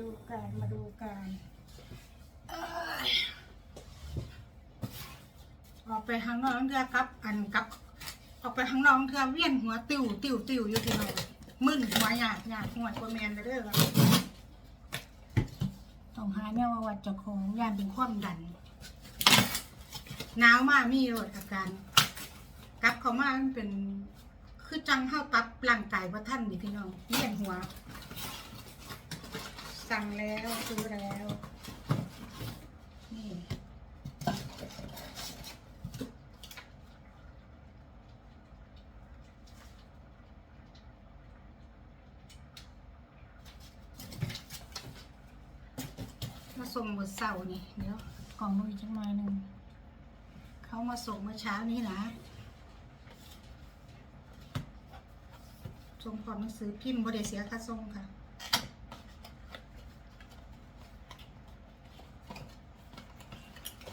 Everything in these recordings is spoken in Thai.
ดูการมาดูการออกไปข้างนอกเทือกับ อันกับ ออกไปข้างนอกเทือเวียนหัวติวติวติวอยู่ที่เรามึนหัวหยาดหยาดหัวตัวแมนไปเด้อครับต้องหาเนี่ยว่าวัดเจ้าของยานเป็นความดันหนาวมากมีโรดอาการกลับเขามามันเป็น คือจังเข้าตับร่างกายว่าท่านนี่พี่น้องเวียนหัว สั่งแล้วซื้อแล้ว นี่มาส่งหมดเสาร์นี่ เดี๋ยวกล่องมือจังหน่อยหนึ่ง เขามาส่งเมื่อเช้านี้นะส่งพร้อมหนังสือพิมพ์บริเสียค่าส่งค่ะ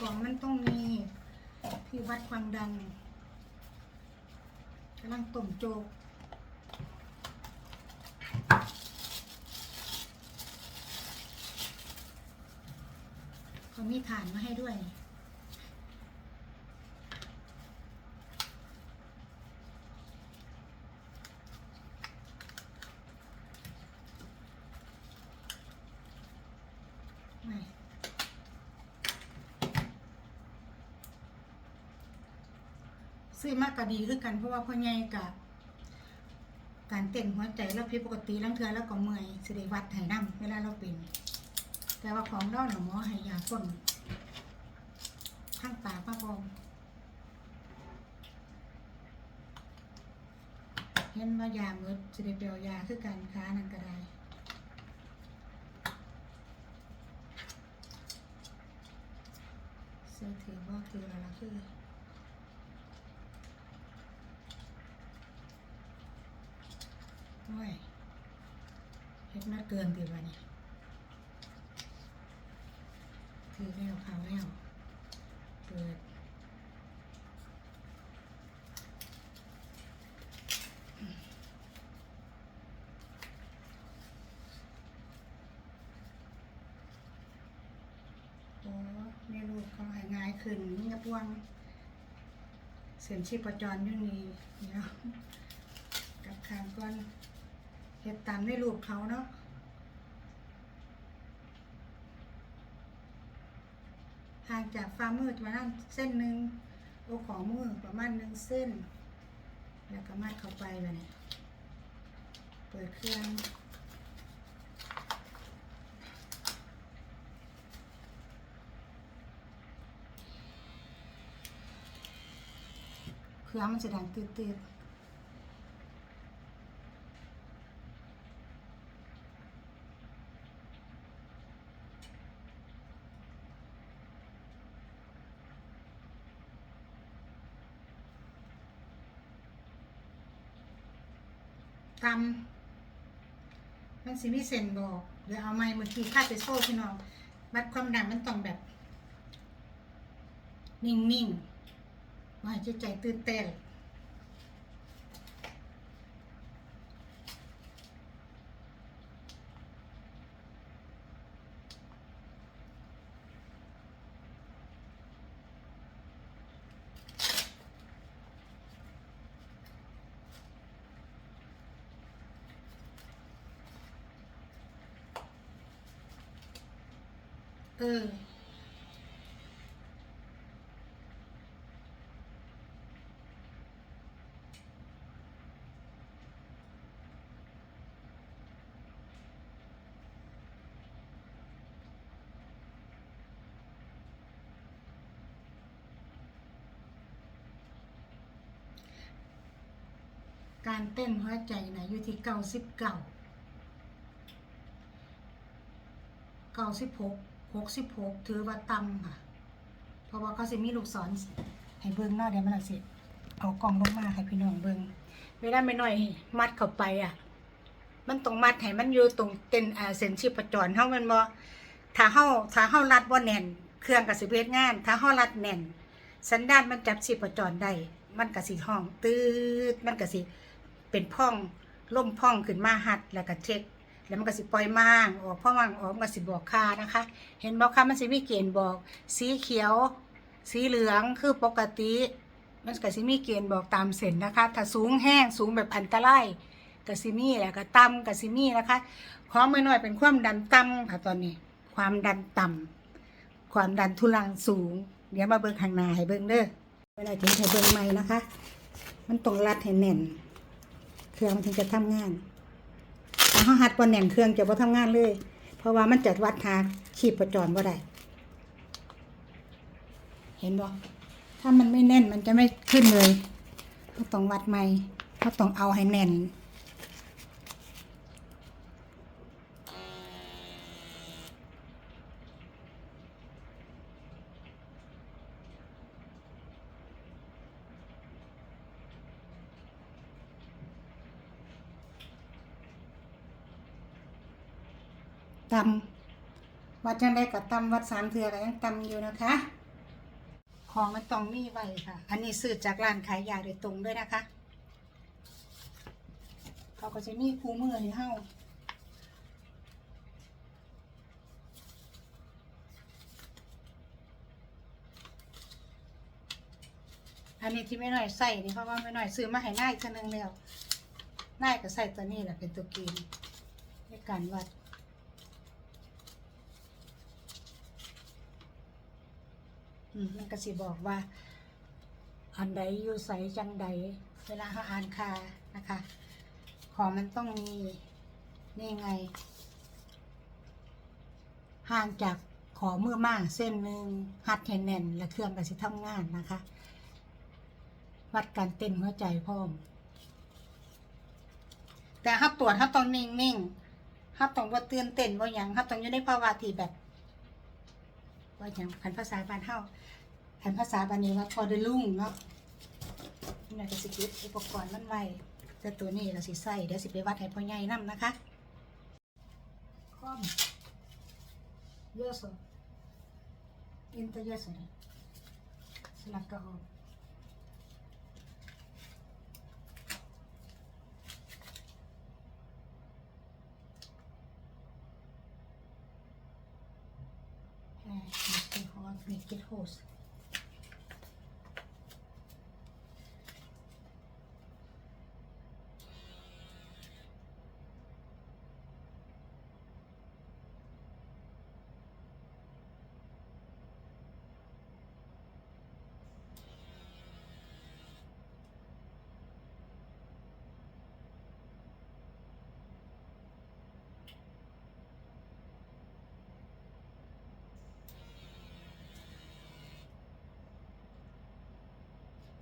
ของมันต้องมีที่วัดความดันกำลังต้มโจกเขามีฐานมาให้ด้วย ไม่ ซื้อมากก็ดีคือกันเพราะว่าพ่อใหญ่กับการเต้นหัวใจแล้วผิดปกติลังเทือแล้วก็เมื่อยสิได้วัดให้น้ำเวลาเราเป็น แต่ว่าของเราหนหมอให้ยาพ่นข้างปากมาพร้อมเห็นว่ายาเมืดสิได้เปลยาคือกันค้านั่นก็ได้เสื้อถือว่าคืออะไรคือ อ้ยเฮ็ดมาเกินตีวันนี้ถือแล้วเขาแล้วเปิดโอ้ไม่รู้เขาหายง่ายขึ้นนี่กระปวงเสียงชีพจรอยู่นี่เดี๋ยวกับคางก่อน เฮ็ดตามในรูปเขาเนาะห่างจากฝ่ามือประมาณเส้นหนึ่งโอของมือประมาณหนึ่งเส้น แล้วก็มัดเข้าไปแบบนี้เปิดเครื่องเครื่องมันจะดังตืดๆ ตำมันสิมีเซนบอกเดี๋ยวเอาไม้เมื่อกี้คาไปโซ่พี่น้องวัดความดันมันต้องแบบ นิ่งๆว่าจใจตื่นเต้น ออการเต้นหัวใจนะอยู่ที่เก้าสิบเก้าเก้าสิบหก หกสิบหกถือว่าต่ำค่ะ เพราะว่าเขาสิมีลูกศรให้เบิ้งหน้าเดี๋ยวมันละสิเอากล่องลงมาให้พี่น้องเบิ้งเวลาไม่น้อยมัดเข้าไปอะ มันต้องมัดให้มันอยู่ตรงเต้นเส้นชีพจรเฮามันบ่ถ้าเฮาถ้าเฮารัดบ่แน่น เครื่องก็สิเฮ็ดงาน ถ้าเฮารัดแน่น สันดานมันจับชีพจรได้ มันก็สิห้อง ตืดมันก็สิเป็นพ่องล่มพ่องขึ้นมาหัดแล้วก็เช็ค แล้วมันก็สิปล่อยมางออกพราะว่างออกมันก็สิบอกค่านะคะ เห็นบอกค่ะมันสิมีเกณฑ์บอก สีเขียว สีเหลืองคือปกติ มันก็สิมีเกณฑ์บอกตามเส้นนะคะ ถ้าสูงแห้งสูงแบบอันตรายกสิมีแหละก็ต่ำกสิมีนะคะขอมือหน่อยเป็นความดันต่ำค่ะตอนนี้ ความดันต่ำความดันทุลังสูง เดี๋ยวมาเบิ่งข้างหน้าให้เบิ่งเด้อเวลาถึงให้เบิ่งใหม่นะคะ มันต้องรัดให้แน่นเครื่องมันถึงจะทำงาน เขาหัดบ่แน่นเครื่องจะบ่ทำงานเลย เพราะว่ามันจะวัดหาชีพประจรบ่ได้เห็นบ่ถ้ามันไม่แน่นมันจะไม่ขึ้นเลยเขาต้องวัดใหม่เขาต้องเอาให้แน่น ตำวัดจังได้กับตำวัดสามเถือก็ยังตำอยู่นะคะ ของมันต้องมีไว้ค่ะ อันนี้ซื้อจากร้านขายยาโดยตรงด้วยนะคะเขาก็จะมีคู่มือให้เฮาอันนี้ที่ไม่น้อยใส่นี่เพราะว่าไม่น้อยซื้อมาให้นายอีกเทื่อนึงแล้วนายก็ใส่ตัวนี้แหละเป็นตัวกณฑ์ในการวัด อืมมันก็สิบอกว่า อันใดอยู่ใสจังใด เวลาเขาอ่านคานะคะ ของมันต้องมี นี่ไง ห่างจากขอมือมากเส้นหนึ่งหัดให้แน่น และเครื่องก็สิทำงานนะคะ วัดการเต้นหัวใจพร้อม แต่ถ้าตรวจถ้าต้องนิ่งๆถ้าต้องว่าตื่นเต้นว่าอย่างถ้าต้องอยู่ในภาวะที่แบบ ว่าอย่างพันภาษาบ้านเฮาพันภาษาบ้านนี้ว่าพอได้ลุ่งเนาะนี่น่าจะสิเก็บอุปกรณ์มันไว้แต่ตัวนี้เราสิใส่เดี๋ยวสิไปวัดให้พ่อใหญ่นํนะคะคอมเยอะสุดอินเตอร์เยอะสุดสลักกระหอบแหม่มิ สเตอร์ฮอตมิกเก็ตโฮส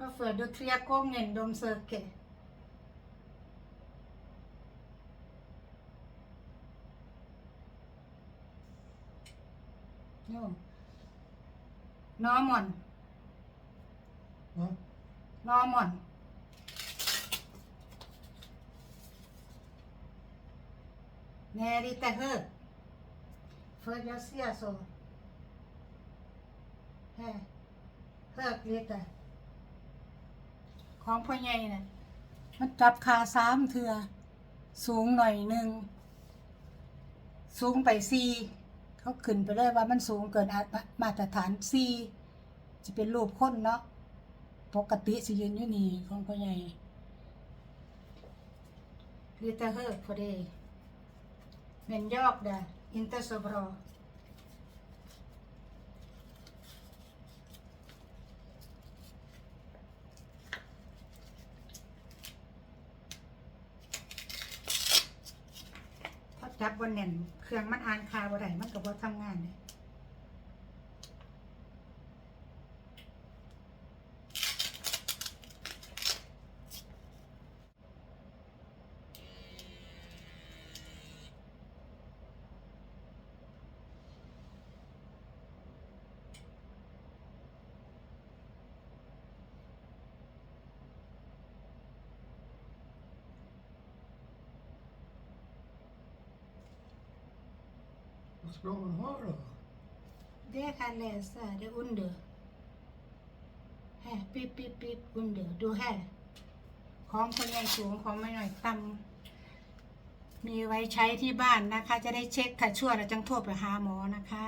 Varför? Då tre gånger de söker. Jo. Norman. Va? Norman. Nej, lite hög. För jag ser så. Här. Hög lite. ของพ่อใหญ่น่ะมันจับขาสามเถื่อสูงหน่อยหนึ่งสูงไปสี่เขาขึ้นไปเลยว่ามันสูงเกินมาตรฐานสี่จะเป็นรูปคนเนาะปกติสิยืนอยู่นี่ของพ่อใหญ่ลิตาเฮิร์พอดีเมนยอกเดะอินเตอร์โซบรอ บบนแน่น เครื่องมันอ่านคาบ่ได้มันก็บ่ทำงานเลย God's growing ha då? Det kan läsa det under. Här, pip, pip, pip, under. Du här. ของคนใหญ่สูงของไม่หน่อยต่มีไว้ใช้ที่บ้านนะคะ จะได้เช็คถ้าชั่วเราจังโทรไปหาหมอนะคะ